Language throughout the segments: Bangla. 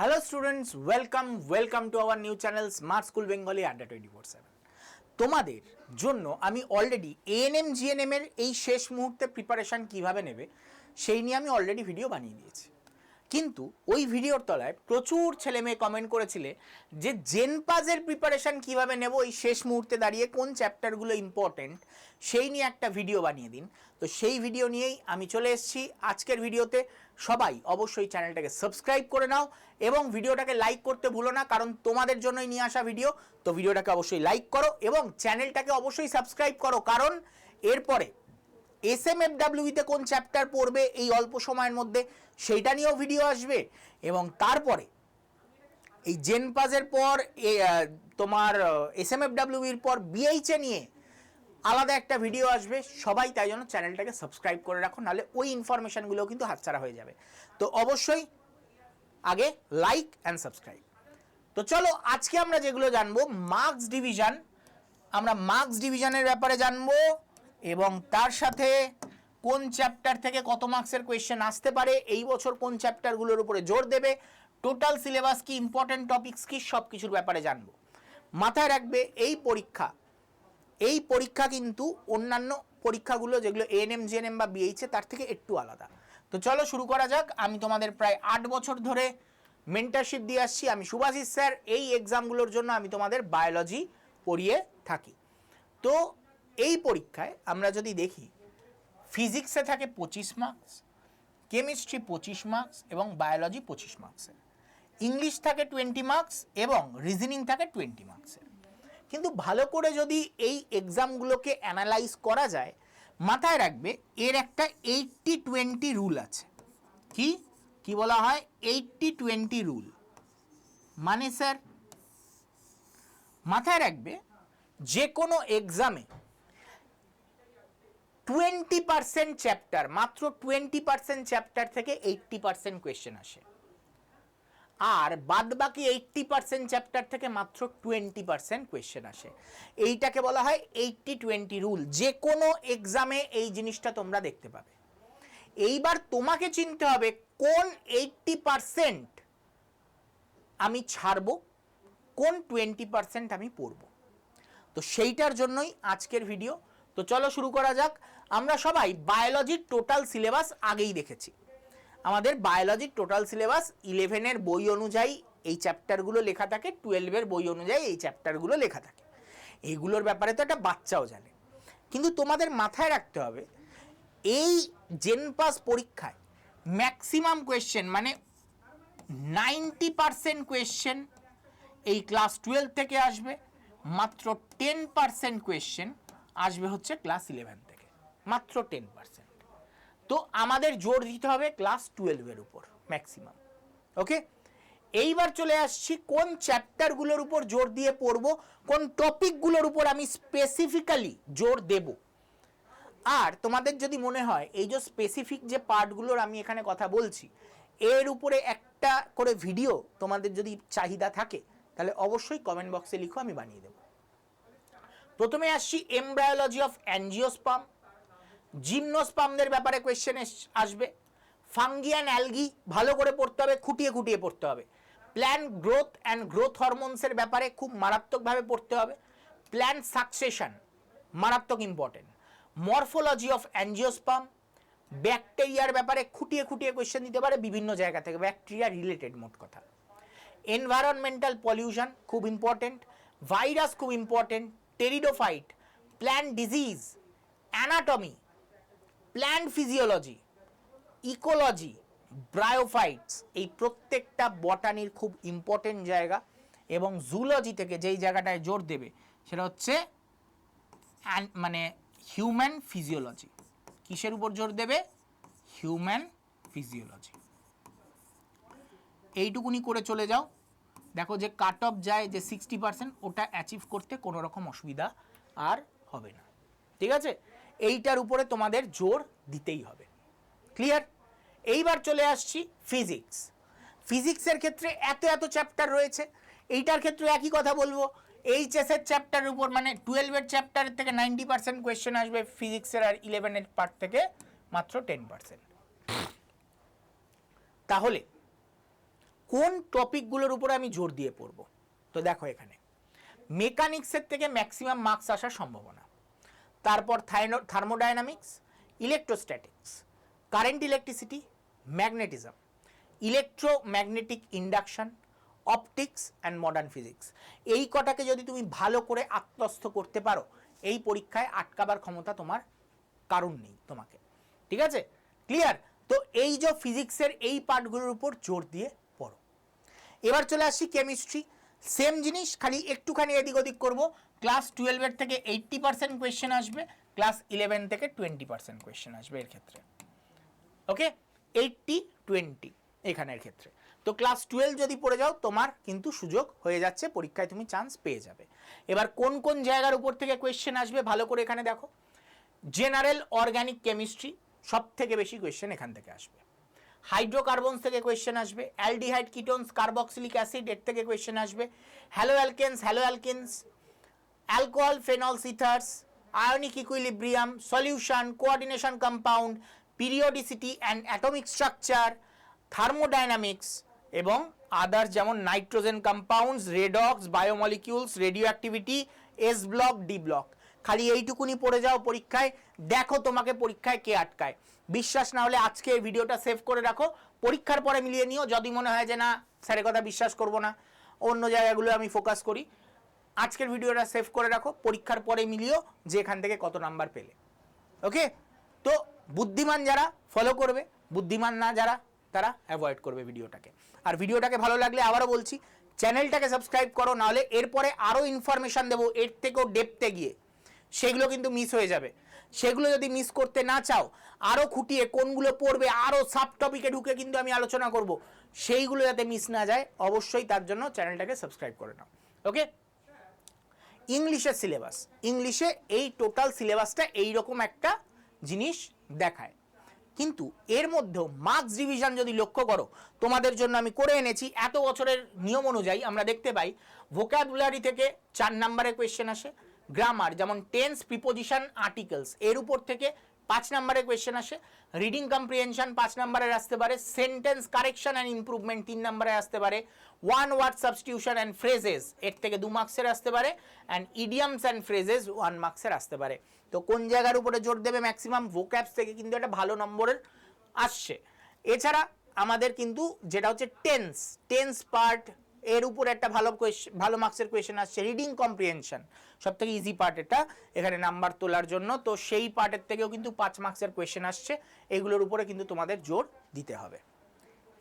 Hello students welcome welcome to our new channel smart school Bengali Adda twenty four seven তোমাদের জন্য আমি অলরেডি এএনএম জিএনএম এর এই শেষ মুহূর্তে প্রিপারেশান কীভাবে নেবে, সেই নিয়ে আমি অলরেডি ভিডিও বানিয়ে দিয়েছি। কিন্তু ওই ভিডিওর তলায় প্রচুর ছেলে মেয়ে কমেন্ট করেছিলে যে জেনপাজের প্রিপারেশান কীভাবে নেব, এই শেষ মুহূর্তে দাঁড়িয়ে কোন চ্যাপ্টারগুলো ইম্পর্টেন্ট সেই নিয়ে একটা ভিডিও বানিয়ে দিন। তো সেই ভিডিও নিয়েই আমি চলে এসেছি আজকের ভিডিওতে সবাই অবশ্যই চ্যানেলটাকে সাবস্ক্রাইব করে নাও এবং ভিডিওটাকে লাইক করতে ভুলো না, কারণ তোমাদের জন্যই নিয়ে আসা ভিডিও। তো ভিডিওটাকে অবশ্যই লাইক করো এবং চ্যানেলটাকে অবশ্যই সাবস্ক্রাইব করো, কারণ এরপরে এস এম এফ ডাব্লিউতে কোন চ্যাপ্টার পড়বে এই অল্প সময়ের মধ্যে সেইটা নিয়েও ভিডিও আসবে এবং তারপরে এই জেন জেনপাজের পর তোমার এস এম এফ ডাব্লিউর পর বিএইচএ নিয়ে আলাদা একটা ভিডিও আসবে, সবাই তাই জন্য চ্যানেলটাকে সাবস্ক্রাইব করে রাখো, নাহলে ওই ইনফরমেশানগুলো কিন্তু হাতছাড়া হয়ে যাবে। তো অবশ্যই আগে লাইক অ্যান্ড সাবস্ক্রাইব তো চলো, আজকে আমরা যেগুলো জানব মার্কস ডিভিশন আমরা মার্কস ডিভিশনের ব্যাপারে জানব, এবং তার সাথে কোন চ্যাপ্টার থেকে কত মার্কসের কোয়েশ্চেন আসতে পারে, এই বছর কোন চ্যাপ্টারগুলোর উপরে জোর দেবে টোটাল সিলেবাস কি ইম্পর্টেন্ট টপিকস কি সব কিছুর ব্যাপারে জানব। মাথায় রাখবে, এই পরীক্ষা এই পরীক্ষা কিন্তু অন্যান্য পরীক্ষাগুলো যেগুলো এএনএম জিএনএম বা বিএইচে তার থেকে একটু আলাদা। তো চলো শুরু করা যাক। আমি তোমাদের প্রায় আট বছর ধরে মেন্টারশিপ দিয়ে আসছি। আমি সুভাষিস স্যার, এই এক্সামগুলোর জন্য আমি তোমাদের বায়োলজি পড়িয়ে থাকি। তো এই পরীক্ষায় আমরা যদি দেখি ফিজিক্সে থাকে পঁচিশ মার্কস কেমিস্ট্রি পঁচিশ মার্কস এবং বায়োলজি পঁচিশ মার্কসের ইংলিশ থাকে টোয়েন্টি মার্কস এবং রিজনিং থাকে টোয়েন্টি মার্কসের কিন্তু ভালো করে যদি এই এক্সামগুলোকে অ্যানালাইজ করা যায়, মাথায় রাখবে এর একটা এইটটি টোয়েন্টি রুল আছে। কি? কি বলা হয়? এইটটি টোয়েন্টি রুল মানে স্যার, মাথায় রাখবে যে কোনো এক্সামে টোয়েন্টি পার্সেন্ট চ্যাপ্টার মাত্র টোয়েন্টি পার্সেন্ট চ্যাপ্টার থেকে এইটটি পার্সেন্ট কোয়েশ্চেন আসে। আর বাদ বাকি এইট্টি পার্সেন্ট চ্যাপ্টার থেকে মাত্র টোয়েন্টি পার্সেন্ট কোয়েশ্চেন আসে। এইটাকে বলা হয় এইট্টি টোয়েন্টি রুল যে কোনো এক্সামে এই জিনিসটা তোমরা দেখতে পাবে। এইবার তোমাকে চিনতে হবে কোন এইট্টি পার্সেন্ট আমি ছাড়বো, কোন টোয়েন্টি পার্সেন্ট আমি পড়ব। তো সেইটার জন্যই আজকের ভিডিও তো চলো শুরু করা যাক। আমরা সবাই বায়োলজির টোটাল সিলেবাস আগেই দেখেছি। আমাদের বায়োলজির টোটাল সিলেবাস ইলেভেনের বই অনুযায়ী এই চ্যাপ্টারগুলো লেখা থাকে টুয়েলভের বই অনুযায়ী এই চ্যাপ্টারগুলো লেখা থাকে। এইগুলোর ব্যাপারে তো একটা বাচ্চাও জানে। কিন্তু তোমাদের মাথায় রাখতে হবে, এই জেনপাস পরীক্ষায় ম্যাক্সিমাম কোয়েশ্চেন মানে নাইনটি পারসেন্ট কোয়েশ্চেন এই ক্লাস টুয়েলভ থেকে আসবে, মাত্র টেন পারসেন্ট কোয়েশ্চেন আসবে হচ্ছে ক্লাস ইলেভেন থেকে। মাত্র টেন পারসেন্ট তো আমাদের জোর দিতে হবে ক্লাস টুয়েলভের উপর ম্যাক্সিমাম ওকে এইবার চলে আসছি কোন চ্যাপ্টারগুলোর উপর জোর দিয়ে পড়ব, কোন টপিকগুলোর উপর আমি স্পেসিফিক্যালি জোর দেব। আর তোমাদের যদি মনে হয়, এই যে স্পেসিফিক যে পার্টগুলোর আমি এখানে কথা বলছি, এর উপরে একটা করে ভিডিও তোমাদের যদি চাহিদা থাকে, তাহলে অবশ্যই কমেন্ট বক্সে লিখো, আমি বানিয়ে দেবো। প্রথমে আসছি এমব্রায়োলজি অফ অ্যানজিওস্পাম জিমনোস্পামদের ব্যাপারে কোয়েশ্চেন আসবে। ফাঙ্গি অ্যান্ড অ্যালগি ভালো করে পড়তে হবে, খুঁটিয়ে খুঁটিয়ে পড়তে হবে। প্ল্যান গ্রোথ অ্যান্ড গ্রোথ হরমোনসের ব্যাপারে খুব মারাত্মকভাবে পড়তে হবে। প্ল্যান সাকসেশন মারাত্মক ইম্পর্টেন্ট মরফোলজি অফ অ্যানজিওস্পাম ব্যাকটেরিয়ার ব্যাপারে খুঁটিয়ে খুঁটিয়ে কোয়েশ্চেন দিতে পারে বিভিন্ন জায়গা থেকে ব্যাকটেরিয়া রিলেটেড মোট কথা। এনভায়রনমেন্টাল পলিউশন খুব ইম্পর্টেন্ট ভাইরাস খুব important pteridophyte plant disease anatomy plant physiology, ecology, bryophytes, এই প্রত্যেকটা বটানির খুব ইম্পর্টেন্ট জায়গা এবং জুলজি থেকে যেই জায়গাটায় জোর দেবে সেটা হচ্ছে মানে হিউম্যান ফিজিওলজি কিসের উপর জোর দেবে? হিউম্যান ফিজিওলজি এইটুকুনি করে চলে যাও। দেখো যে কাট অফ যায় যে সিক্সটি পার্সেন্ট ওটা অ্যাচিভ করতে কোনো রকম অসুবিধা আর হবে না। ঠিক আছে? এইটার উপরে তোমাদের জোর দিতেই হবে। ক্লিয়ার এইবার চলে আসছি ফিজিক্স ফিজিক্সের ক্ষেত্রে এত এত চ্যাপ্টার রয়েছে। এইটার ক্ষেত্রে একই কথা বলব। এইচএসের চ্যাপ্টারের উপর মানে টুয়েলভের চ্যাপ্টারের থেকে নাইনটি পার্সেন্ট কোয়েশ্চেন আসবে ফিজিক্সের আর ইলেভেনের পার্ট থেকে মাত্র টেন পার্সেন্ট তাহলে, কোন টপিকগুলোর উপরে আমি জোর দিয়ে পড়ব? তো দেখো এখানে। মেকানিক্সের থেকে ম্যাক্সিমাম মার্কস আসার সম্ভাবনা। তারপর thermodynamics, electrostatics, current electricity, magnetism, electromagnetic induction, optics and modern physics. এই কটাকে যদি তুমি ভালো করে আত্মস্থ করতে পারো, এই পরীক্ষায় আটকাবার ক্ষমতা তোমার কারণ নেই তোমাকে। ঠিক আছে? ক্লিয়ার তো এই যে ফিজিক্সের এই পার্টগুলোর উপর জোর দিয়ে পড়ো। এবার চলে আসি কেমিস্ট্রি সেম জিনিস, খালি একটুখানি এদিক ওদিক করব। ক্লাস টুয়েলভের থেকে এইট্টি পার্সেন্ট কোয়েশ্চেন আসবে ক্লাস ইলেভেন থেকে টোয়েন্টি পার্সেন্ট কোয়েশ্চেন আসবে এর ক্ষেত্রে। ওকে এইট্টি টোয়েন্টি এখানের ক্ষেত্রে। তো ক্লাস টুয়েলভ যদি পড়ে যাও, তোমার কিন্তু সুযোগ হয়ে যাচ্ছে, পরীক্ষায় তুমি চান্স পেয়ে যাবে। এবার কোন কোন জায়গার উপর থেকে কোয়েশ্চেন আসবে, ভালো করে এখানে দেখো। জেনারেল অর্গানিক কেমিস্ট্রি সব থেকে বেশি কোয়েশ্চেন এখান থেকে আসবে। হাইড্রোকার্বনস থেকে কোয়েশ্চেন আসবে, অ্যালডিহাইড, কিটোনস, কার্বক্সিলিক অ্যাসিড এর থেকে কোয়েশ্চেন আসবে haloalkanes haloalkanes alcohol phenols ethers ionic equilibrium solution coordination compound periodicity and atomic structure thermodynamics এবং আদার্স যেমন nitrogen compounds redox biomolecules radioactivity s block d block খালি এইটুকুনি পড়ে যাও পরীক্ষায়, দেখো তোমাকে পরীক্ষায় কে আটকায়। বিশ্বাস না হলে আজকে এই ভিডিওটা সেভ করে রাখো। পরীক্ষার পরে মিলিয়ে নিও, যদি মনে হয় যে না স্যারের কথা বিশ্বাস করব না, অন্য জায়গাগুলো আমি ফোকাস করি। আজকের ভিডিওটা সেভ করে রাখো, পরীক্ষার পরে মিলিও যে এখান থেকে কত নাম্বার পেলে। ওকে তো বুদ্ধিমান যারা ফলো করবে। বুদ্ধিমান না যারা, তারা অ্যাভয়েড করবে ভিডিওটাকে। আর ভিডিওটাকে ভালো লাগলে আবারও বলছি চ্যানেলটাকে সাবস্ক্রাইব করো, নাহলে এরপরে আরও ইনফরমেশান দেবো, এর থেকেও ডেপতে গিয়ে। সেগুলো কিন্তু মিস হয়ে যাবে। সেগুলো যদি মিস করতে না চাও আরও খুঁটিয়ে কোনগুলো পড়বে আরও সাব টপিকে ঢুকে কিন্তু আমি আলোচনা করব। সেইগুলো যাতে মিস না যায়, অবশ্যই তার জন্য চ্যানেলটাকে সাবস্ক্রাইব করে নাও। ওকে ইংলিশের সিলেবাস ইংলিশে এই টোটাল সিলেবাসটা এইরকম একটা জিনিস দেখায়। কিন্তু এর মধ্যেও মার্কস ডিভিশন যদি লক্ষ্য করো, তোমাদের জন্য আমি করে এনেছি। এত বছরের নিয়ম অনুযায়ী আমরা দেখতে পাই ভোকাবুলারি থেকে চার নাম্বারের কোয়েশ্চেন আসে গ্রামার যেমন টেন্স প্রিপোজিশন আর্টিকেলস এর উপর থেকে পাঁচ নাম্বারের কোয়েশ্চেন আসে। রিডিং কম্প্রিহেনশন পাঁচ নাম্বারের আসতে পারে। সেন্টেন্স কারেকশন অ্যান্ড ইমপ্রুভমেন্ট তিন নাম্বারে আসতে পারে। One word substitution and phrases এর থেকে দু মার্কসের আসতে পারে। And idioms and phrases one মার্কসের আসতে পারে। তো কোন জায়গার উপরে জোর দেবে ম্যাক্সিমাম ভোক্যাবস থেকে কিন্তু একটা ভালো নম্বরের আসছে। এছাড়া আমাদের কিন্তু যেটা হচ্ছে টেন্স টেন্স পার্ট এর উপর একটা ভালো ভালো মার্কসের কোয়েশ্চেন আসছে রিডিং কম্প্রিহেনশন সব থেকে ইজি পার্ট এটা, এখানে নাম্বার তোলার জন্য। তো সেই পার্টের থেকেও কিন্তু পাঁচ মার্কসের কোয়েশ্চেন আসছে, এগুলোর উপরে কিন্তু তোমাদের জোর দিতে হবে।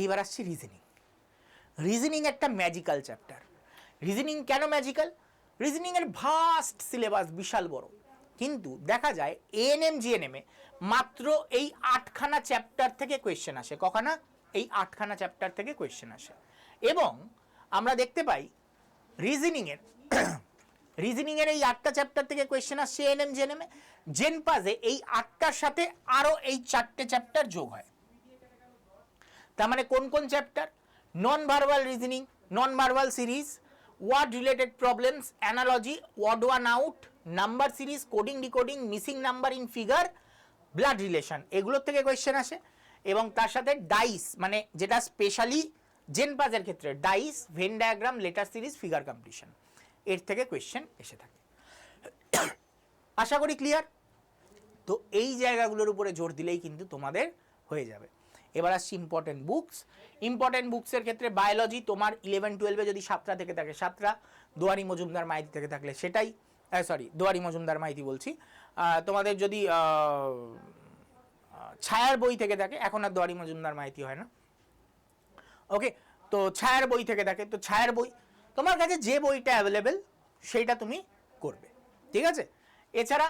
এইবার আসছি রিজনিং রিজনিং একটা ম্যাজিক্যাল চ্যাপ্টার রিজনিং কেন ম্যাজিক্যাল রিজনিংয়ের ভাস্ট সিলেবাস বিশাল বড়। কিন্তু দেখা যায় এএনএম জিএনএমে মাত্র এই আটখানা চ্যাপ্টার থেকে কোয়েশ্চেন আসে। কখানা? এই আটখানা চ্যাপ্টার থেকে কোয়েশ্চেন আসে। এবং আমরা দেখতে পাই রিজনিংয়ের রিজনিংয়ের এই আটটা চ্যাপ্টার থেকে কোয়েশ্চেন আসছে এএনএম জিএনএমে জেনপাজে এই আটটার সাথে আরও এই চারটে চ্যাপ্টার যোগ হয়। তার মানে কোন কোন chapter non verbal reasoning non verbal series word related problems analogy word one out number series coding decoding missing number in figure blood relation এগুলোর থেকে কোয়েশ্চেন আসে। এবং তার সাথে ডাইস মানে যেটা স্পেশালি জেনপাজের ক্ষেত্রে dice Venn diagram letter series figure competition এর থেকে কোয়েশ্চেন এসে থাকে। আশা করি ক্লিয়ার তো এই জায়গাগুলোর উপরে জোর দিলেই কিন্তু তোমাদের হয়ে যাবে। এবার আসছি ইম্পর্টেন্ট বুকস ইম্পর্টেন্ট বুকসের ক্ষেত্রে বায়োলজি তোমার ইলেভেন টুয়েলভে যদি সাতটা থেকে থাকে, সাতটা, দোয়ারি মজুমদার মাইতি থেকে থাকলে সেটাই সরি দোয়ারি মজুমদার মাইতি বলছি। তোমাদের যদি ছায়ার বই থেকে থাকে, এখন আর দোয়ারি মজুমদার মাইতি হয় না। ওকে তো ছায়ার বই থেকে থাকে তো ছায়ার বই, তোমার কাছে যে বইটা অ্যাভেলেবেল সেইটা তুমি করবে, ঠিক আছে? এছাড়া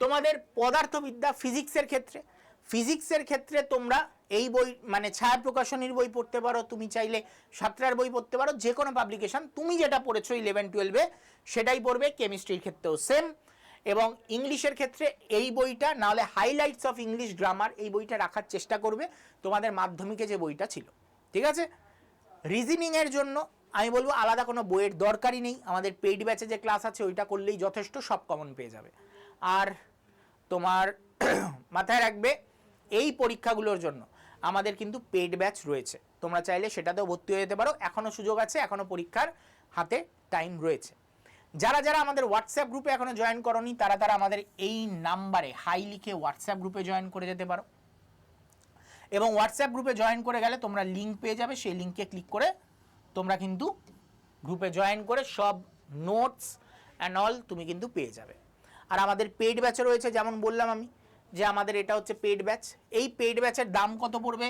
তোমাদের পদার্থবিদ্যা ফিজিক্সের ক্ষেত্রে ফিজিক্সের ক্ষেত্রে তোমরা এই বই মানে ছায়া প্রকাশনীর বই পড়তে পারো, তুমি চাইলে সাতটার বই পড়তে পারো যে কোনো পাবলিকেশন তুমি যেটা পড়েছো ইলেভেন টুয়েলভে সেটাই পড়বে কেমিস্ট্রির ক্ষেত্রেও সেম এবং ইংলিশের ক্ষেত্রে এই বইটা, নাহলে হাইলাইটস অফ ইংলিশ গ্রামার এই বইটা রাখার চেষ্টা করবে, তোমাদের মাধ্যমিকে যে বইটা ছিল। ঠিক আছে? রিজনিংয়ের জন্য আমি বলব আলাদা কোনো বইয়ের দরকারই নেই। আমাদের পেইড ব্যাচে যে ক্লাস আছে, ওইটা করলেই যথেষ্ট সব কমন পেয়ে যাবে। আর তোমার মাথায় রাখবে, এই পরীক্ষাগুলোর জন্য আমাদের কিন্তু পেড ব্যাচ রয়েছে। তোমরা চাইলে সেটাতেও ভর্তি হয়ে যেতে পারো। এখনও সুযোগ আছে এখনও পরীক্ষার হাতে টাইম রয়েছে। যারা যারা আমাদের হোয়াটসঅ্যাপ গ্রুপে এখনও জয়েন করনি, তারা তারা আমাদের এই নাম্বারে হাই লিখে হোয়াটসঅ্যাপ গ্রুপে জয়েন করে যেতে পারো। এবং হোয়াটসঅ্যাপ গ্রুপে জয়েন করে গেলে তোমরা লিঙ্ক পেয়ে যাবে। সেই লিঙ্কে ক্লিক করে তোমরা কিন্তু গ্রুপে জয়েন করে সব নোটস অ্যান্ড অল তুমি কিন্তু পেয়ে যাবে। আর আমাদের পেড ব্যাচে রয়েছে, যেমন বললাম আমি, যে আমাদের এটা হচ্ছে পেড ব্যাচ এই পেড ব্যাচের দাম কত পড়বে?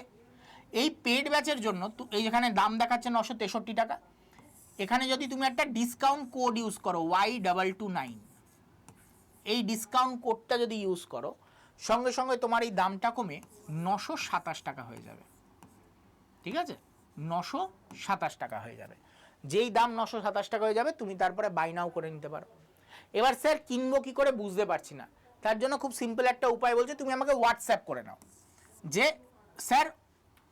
এই পেড ব্যাচের জন্য এই যেখানে দাম দেখাচ্ছে নশো তেষট্টি টাকা, এখানে যদি তুমি একটা ডিসকাউন্ট কোড ইউজ করো ওয়াই ডাবল টু নাইন এই ডিসকাউন্ট কোডটা যদি ইউজ করো সঙ্গে সঙ্গে তোমার এই দামটা কমে নশো সাতাশ টাকা হয়ে যাবে। ঠিক আছে? নশো সাতাশ টাকা হয়ে যাবে। যেই দাম নশো সাতাশ টাকা হয়ে যাবে, তুমি তারপরে বাই নাও করে নিতে পারো। এবার স্যার কিনবো কি করে বুঝতে পারছি না। তার জন্য খুব সিম্পল একটা উপায় বলছে, তুমি আমাকে হোয়াটসঅ্যাপ করে নাও। যে স্যার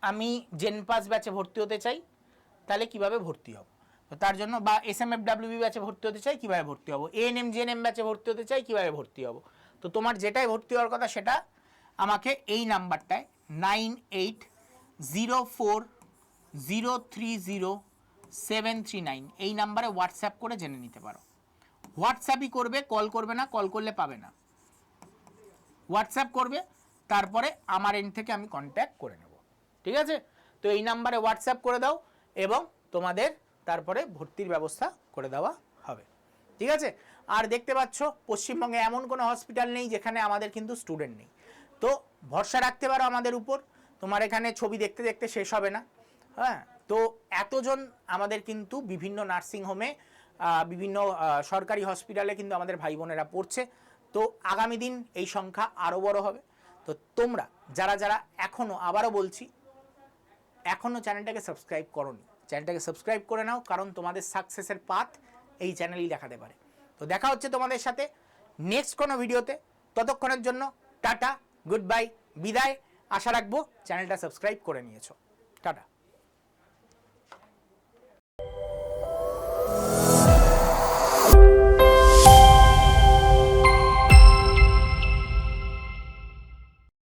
আমি জেন পাস ব্যাচে ভর্তি হতে চাই, তাহলে কীভাবে ভর্তি হব? তো তার জন্য বা এস এম এফ ডাব্লিউবি ব্যাচে ভর্তি হতে চাই, কীভাবে ভর্তি হব? এন এম জেন এম ব্যাচে ভর্তি হতে চাই, কীভাবে ভর্তি হব? তো তোমার যেটাই ভর্তি হওয়ার কথা সেটা আমাকে এই নাম্বারটায় nine eight zero four zero three zero seven three nine এই নাম্বারে হোয়াটসঅ্যাপ করে জেনে নিতে পারো। হোয়াটসঅ্যাপই করবে, কল করবে না, কল করলে পাবে না। হোয়াটসঅ্যাপ করবে, তারপরে আমার এন্ড থেকে আমি কন্ট্যাক্ট করে নেব। ঠিক আছে? তো এই নাম্বারে হোয়াটসঅ্যাপ করে দাও এবং তোমাদের তারপরে ভর্তির ব্যবস্থা করে দেওয়া হবে। ঠিক আছে? আর দেখতে পাচ্ছ, পশ্চিমবঙ্গে এমন কোনো হসপিটাল নেই যেখানে আমাদের কিন্তু স্টুডেন্ট নেই। তো ভরসা রাখতে পারো আমাদের উপর, তোমার এখানে ছবি দেখতে দেখতে শেষ হবে না। হ্যাঁ তো এতজন আমাদের কিন্তু বিভিন্ন নার্সিং হোমে বিভিন্ন সরকারি হসপিটালে কিন্তু আমাদের ভাই বোনেরা পড়ছে। তো আগামী দিন এই সংখ্যা আরও বড় হবে। তো তোমরা, যারা যারা এখনও আবারও বলছি এখনও চ্যানেলটাকে সাবস্ক্রাইব করনি চ্যানেলটাকে সাবস্ক্রাইব করে নাও, কারণ তোমাদের সাকসেসের পাথ এই চ্যানেলই দেখাতে পারে। তো দেখা হচ্ছে তোমাদের সাথে নেক্সট কোনো ভিডিওতে। ততক্ষণের জন্য টাটা গুড বাই বিদায়। আশা রাখব চ্যানেলটা সাবস্ক্রাইব করে নিয়েছো। টাটা।